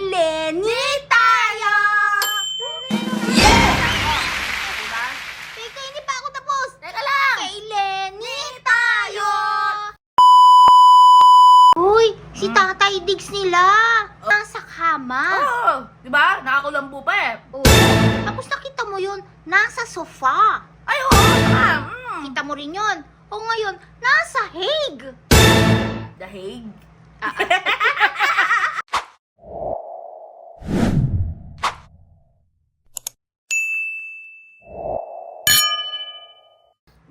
Lenny tayo! Yes! Diba? Teka, hindi pa ako tapos. Teka lang! Kay Lenny tayo! Uy, si Hmm? Tatay Diggs nila. Nasa kama. Oh, di ba? Nakakulambo pa eh. Oh. Tapos nakita mo yun, nasa sofa. Ay, oo naman. Mm. Kita mo rin yun. O ngayon, nasa Hague. The Hague.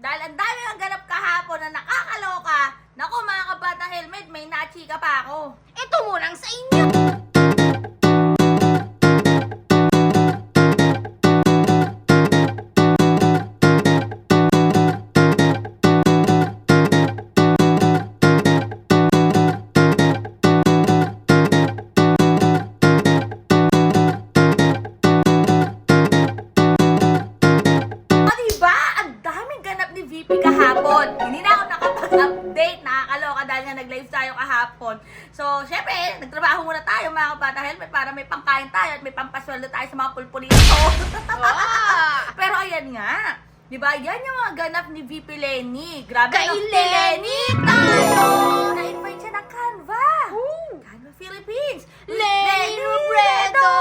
Dahil ang dami ang ganap kahapon na nakakaloka. Naku mga kabata helmet, may nachika pa ako. Ito mo sa inyo. Nakapag-update. Nakakaloka dahil nga nag-live tayo kahapon. So, syempre, nagtrabaho muna tayo mga kabata helmet para may pangkain tayo at may pampasweldo tayo sa mga pulpulito. Pero ayan nga. Di ba? Yan yung mga ganap ni VP Lenny. Grabe Kay no? Lenny tayo! Na-invite siya ng Canva. Canva Philippines. Lenny Robredo!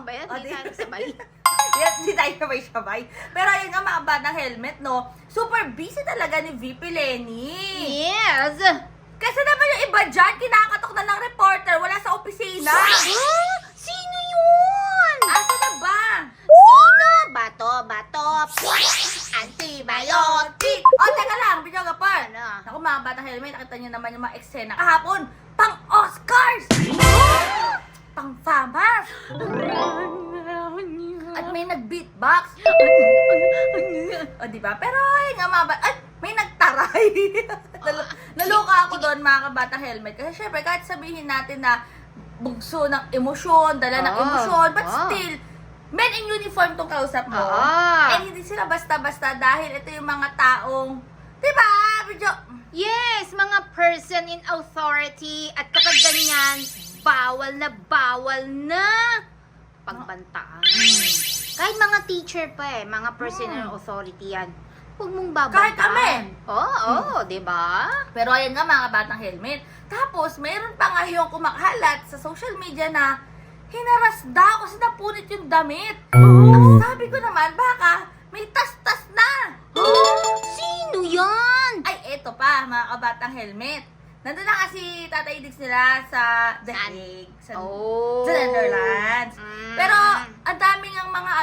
Ang bayan, di- hindi tayo sabay. Hindi tayo sabay-sabay. Pero ayun nga mga batang helmet, no? Super busy talaga ni VP Lenny. Yes! Kasi naman yung iba dyan, kinakatok na ng reporter, wala sa opisina. Ah, Sino yun? Asa na ba? Sino? Bato, bato, antibiotic. O, teka lang, video ka pa. Ano? Naku mga batang helmet, nakita niyo naman yung mga eksena kahapon. Pang Oscars! At may nag-beatbox. O, di ba? Pero, ayun nga mga ba- Ay, may nagtaray. Nal- Naloka ako doon, mga kabata helmet. Kasi syempre, kahit sabihin natin na bugso ng emosyon, dala ng Oo. emosyon, but Oo. still, men in uniform tong kausap mo. Oo. And hindi sila basta-basta dahil ito yung mga taong, di ba? Yes, mga person in authority at kapag ganyan, bawal na bawal na pagbantaan. Kahit mga teacher pa eh, mga person in Hmm. authority yan. Huwag mong babantaan. Kahit kami. Oo, oo, di ba? Pero ayan nga mga batang helmet. Tapos, mayroon pa nga yung kumakalat sa social media na hinaras daw kasi napunit yung damit. Ang sabi ko naman, baka may tas-tas na. Sino yan? Ay, eto pa, mga kabatang helmet. Nandun na kasi Tatay Diggs nila sa The Saan? Hague, sa, Oh. sa Netherlands.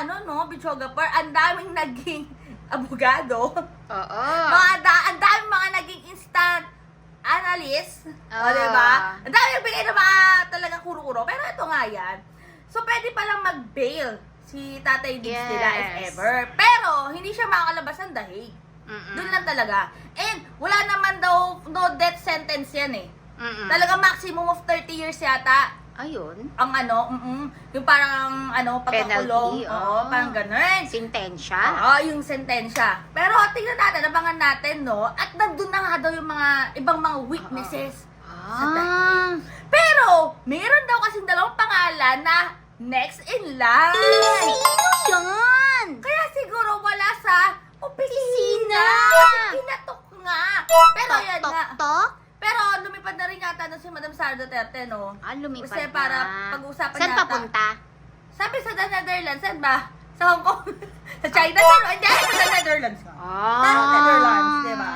Ano, no, videographer, ang daming naging abogado. Oo. Mga da- ang dami mga naging instant analyst. O, Ah. diba? Ang dami nagbigay ng mga talagang kuro-kuro. Pero ito nga yan. So, pwede palang mag-bail si Tatay Diggs nila if Yes. ever. Pero, hindi siya makakalabas ng dahig. Mm-mm. Doon lang talaga. And, wala naman daw no death sentence yan eh. Mm-mm. Talaga maximum of 30 years yata Ayun. ang ano, mm yung parang ano, pagkakulong. Penalty, Oo, oh. parang ganun. Sintensya. Oo, yung sentensya. Pero tingnan natin, abangan natin, no? At nandun na nga daw yung mga ibang mga weaknesses. Ah. Pero, meron daw kasing dalawang pangalan na next in line. Sino yan? Kaya siguro wala sa opisina. Opisina. Pinatok nga. Pero Tok, yan tok, nga. tok? Pero lumipad na rin yata doon si Madam Sara Duterte, no? Ah, lumipad Kasi na. para pag-usapan Saan yata. papunta? Sabi sa The Netherlands, saan ba? Sa Hong Kong? sa China? Hindi, sa The Netherlands nga. Ah. Sa Netherlands, di ba?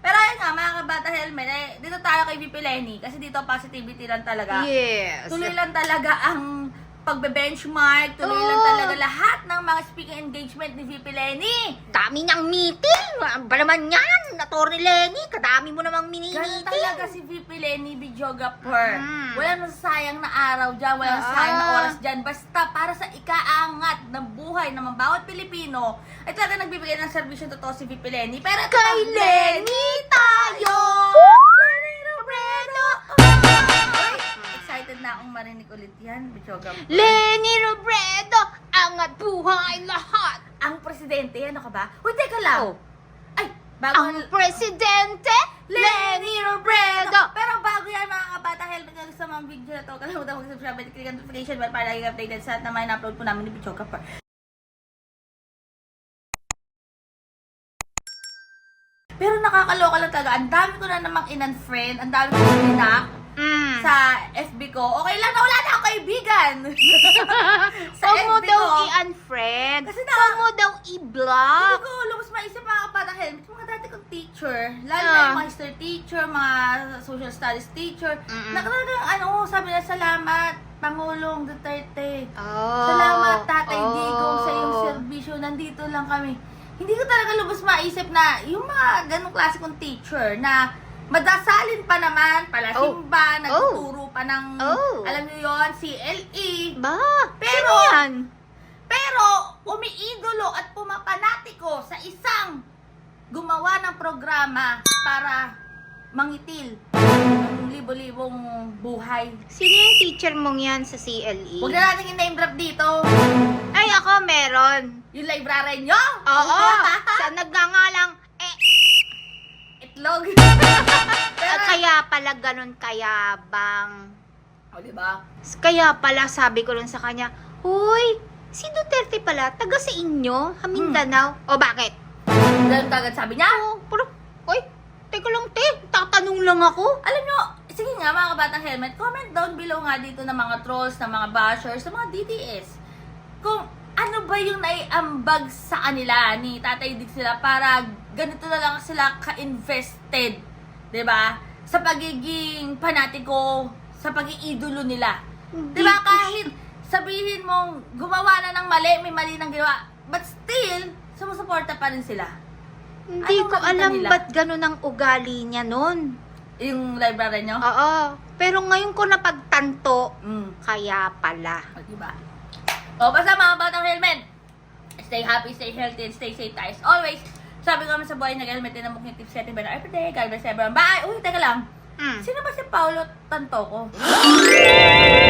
Pero ayun nga, mga kabata helmet, eh, dito tayo kay VP Lenny kasi dito positivity lang talaga. Yes. Tuloy lang talaga ang pagbe-benchmark, tuloy lang Oo. talaga lahat ng mga speaking engagement ni VP Lenny. Dami niyang meeting. Ano ba naman yan? Atty. Lenny, kadami mo namang Ganun mini-meeting. talaga si VP Lenny, videographer. Mm. Walang nasasayang na araw dyan, walang Ah. nasasayang na oras dyan. Basta para sa ikaangat ng buhay ng mga bawat Pilipino, ay talaga nagbibigay ng servisyo totoo si VP Lenny. Pero ito Kay pa, Lenny na akong marinig ulit yan, videographer. Lenny Robredo, angat buhay lahat. Ang presidente, ano ka ba? Uy, teka lang. Oh. Ay, bago Ang presidente, Lenny Robredo. Pero bago yan mga kabata helmet na gusto mga video na to, kalimutan mag-subscribe at click ang notification bell para lagi updated sa lahat na may na-upload po namin ni Pichoka Pa. Pero nakakaloka lang talaga. Ang dami ko na namang in-unfriend. Ang dami ko na inak Mm. sa FB ko. Okay lang na wala na ako kaibigan. sa Huwag mo FB daw ko. i-unfriend. Kasi na- Huwag mo daw Hindi i-block. ko lubos maisip mga kapatang helmet. Mga dati kong teacher. Lalo Ah. na yung mga history teacher, mga social studies teacher. Mm-mm. Na talagang ano, sabi na salamat, Pangulong Duterte. Oh. Salamat, Tatay Oh. Digong, sa iyong serbisyo. Nandito lang kami. Hindi ko talaga lubos maisip na yung mga ganong klase kong teacher na madasalin pa naman, palasimba, nagtuturo pa ng, Oh. alam niyo yon CLE. Ba? Pero, Sino yan? pero, umiidolo at pumapanatiko sa isang gumawa ng programa para mangitil ng libo-libong buhay. Sino yung teacher mong yan sa CLE? Huwag na natin i-name drop dito. Ay, ako meron. Yung library nyo? Oo. sa nagngangalang, Itlog. ah, kaya pala ganun kayabang. o, diba? Kaya pala sabi ko lang sa kanya, Huy, si Duterte pala, taga sa inyo, Hamindanao. O bakit? Ganun kagad sabi niya. Oo, pero, oy, teka lang te, tatanong lang ako. Alam nyo, sige nga mga kabatang helmet, comment down below nga dito ng mga trolls, ng mga bashers, ng mga DDS. Kung ano ba yung naiambag sa kanila ni Tatay Dick sila para ganito na lang sila ka-invested, 'di ba? Sa pagiging panatiko, sa pag-iidolo nila. 'Di ba kahit sabihin mong gumawa na ng mali, may mali nang ginawa, but still, sumusuporta pa rin sila. Hindi Anong ko alam nila? ba't ganun ang ugali niya nun. Yung library nyo? Oo, pero ngayon ko napagtanto, Mm. kaya pala. O, diba? O, basta mga batang helmet, stay happy, stay healthy, and stay safe tayo. Always, sabi ko naman sa buhay, nag-helmet din ang mukhang tips setting better every day. God bless everyone. Bye! Uy, teka lang. Mm. Sino ba si Paolo Tantoco?